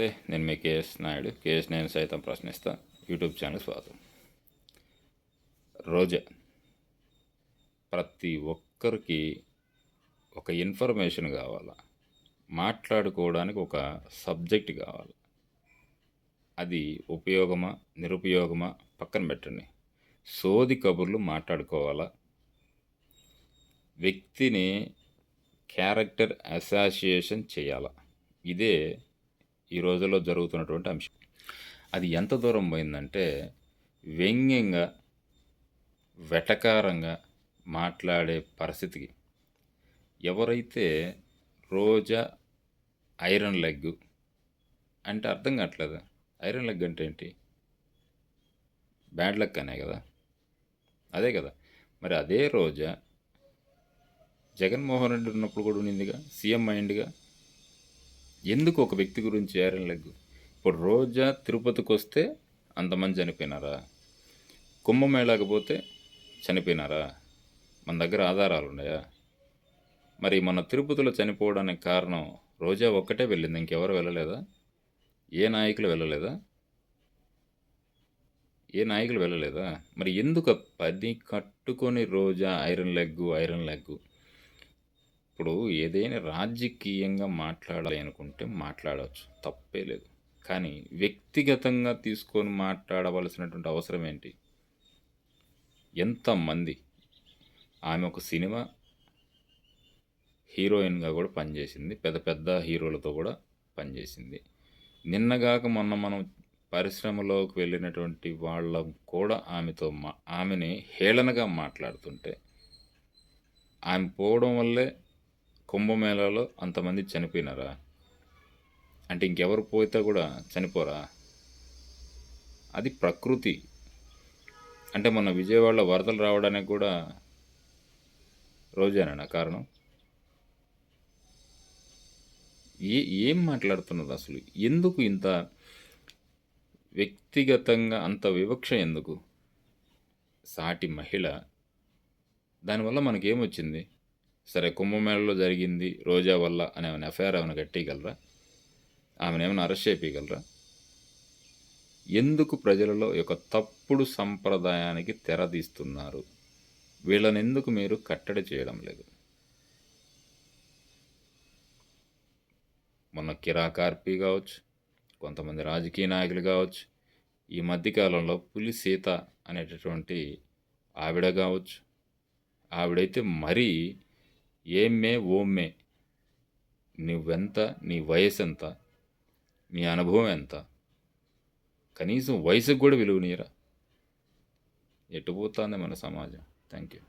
నమస్తే నేను మీ KS Naidu. KS నేను సైతం ప్రశ్నిస్తా. యూట్యూబ్ ఛానల్ స్వాగతం. రోజా ప్రతి ఒక్కరికి ఒక ఇన్ఫర్మేషన్ కావాలా? మాట్లాడుకోవడానికి ఒక సబ్జెక్ట్ కావాలి? అది ఉపయోగమా నిరుపయోగమా? పక్కన పెట్టండి. సోది కబుర్లు మాట్లాడుకోవాలా? వ్యక్తిని క్యారెక్టర్ అసోసియేషన్ చేయాలా? ఇదే ఈ రోజుల్లో జరుగుతున్నటువంటి అంశం. అది ఎంత దూరం పోయిందంటే వ్యంగ్యంగా వెటకారంగా మాట్లాడే పరిస్థితికి. ఎవరైతే రోజా ఐరన్ లెగ్ అంటే అర్థం కావట్లేదు. ఐరన్ లెగ్ అంటే ఏంటి? బ్యాడ్ లెగ్ అనే కదా. అదే కదా. మరి అదే రోజా జగన్మోహన్ రెడ్డి ఉన్నప్పుడు కూడా ఉండిందిగా సీఎం అయిందిగా ఎందుకు ఒక వ్యక్తి గురించి ఐరన్ లెగ్ ఇప్పుడు రోజా తిరుపతికి వస్తే అంతమంది చనిపోయినారా? కుంభమేళాకి పోతే చనిపోయినారా? మన దగ్గర ఆధారాలు ఉన్నాయా మరి మన తిరుపతిలో చనిపోవడానికి కారణం రోజా ఒక్కటే వెళ్ళింది ఇంకెవరు వెళ్ళలేదా? ఏ నాయకులు వెళ్ళలేదా? ఏ నాయకులు వెళ్ళలేదా? మరి ఎందుకు పది కట్టుకొని Roja iron leg iron leg? ఇప్పుడు ఏదైనా రాజకీయంగా మాట్లాడాలి అనుకుంటే మాట్లాడవచ్చు తప్పే లేదు. కానీ వ్యక్తిగతంగా తీసుకొని మాట్లాడవలసినటువంటి అవసరం ఏంటి? ఎంతమంది? ఆమె ఒక సినిమా హీరోయిన్గా కూడా పనిచేసింది. పెద్ద పెద్ద హీరోలతో కూడా పనిచేసింది. నిన్నగాక మొన్న మనం పరిశ్రమలోకి వెళ్ళినటువంటి వాళ్ళ కూడా ఆమెతో మా ఆమెని హేళనగా మాట్లాడుతుంటే ఆమె పోవడం వల్లే కుంభమేళాలో అంతమంది చనిపోయినారా? అంటే ఇంకెవరు పోతే కూడా చనిపోరా? అది ప్రకృతి. అంటే మొన్న విజయవాడలో వరదలు రావడానికి కూడా రోజేనా కారణం? ఏ ఏం మాట్లాడుతున్నారు అసలు? ఎందుకు ఇంత వ్యక్తిగతంగా అంత వివక్ష ఎందుకు? సాటి మహిళ. దానివల్ల మనకేమొచ్చింది? సరే కుంభమేళలో జరిగింది రోజా వల్ల అనే ఏమైనా ఎఫ్ఐఆర్ ఏమైనా కట్టేయగలరా? ఆమెను ఏమైనా అరెస్ట్ చేయగలరా ఎందుకు ప్రజలలో ఒక తప్పుడు సంప్రదాయానికి తెరదీస్తున్నారు వీళ్ళని ఎందుకు మీరు కట్టడి చేయడం లేదు? మొన్న కిరాకార్పి కావచ్చు కొంతమంది రాజకీయ నాయకులు కావచ్చు ఈ మధ్యకాలంలో పులి సీత అనేటటువంటి ఆవిడ కావచ్చు. ఆవిడైతే మరీ ఏమ్మే ఓమ్మే? నువ్వెంత నీ వయసు ఎంత నీ అనుభవం ఎంత? కనీసం వయసుకు కూడా విలువనీయరా ఎటుపోతుంది మన సమాజం? Thank you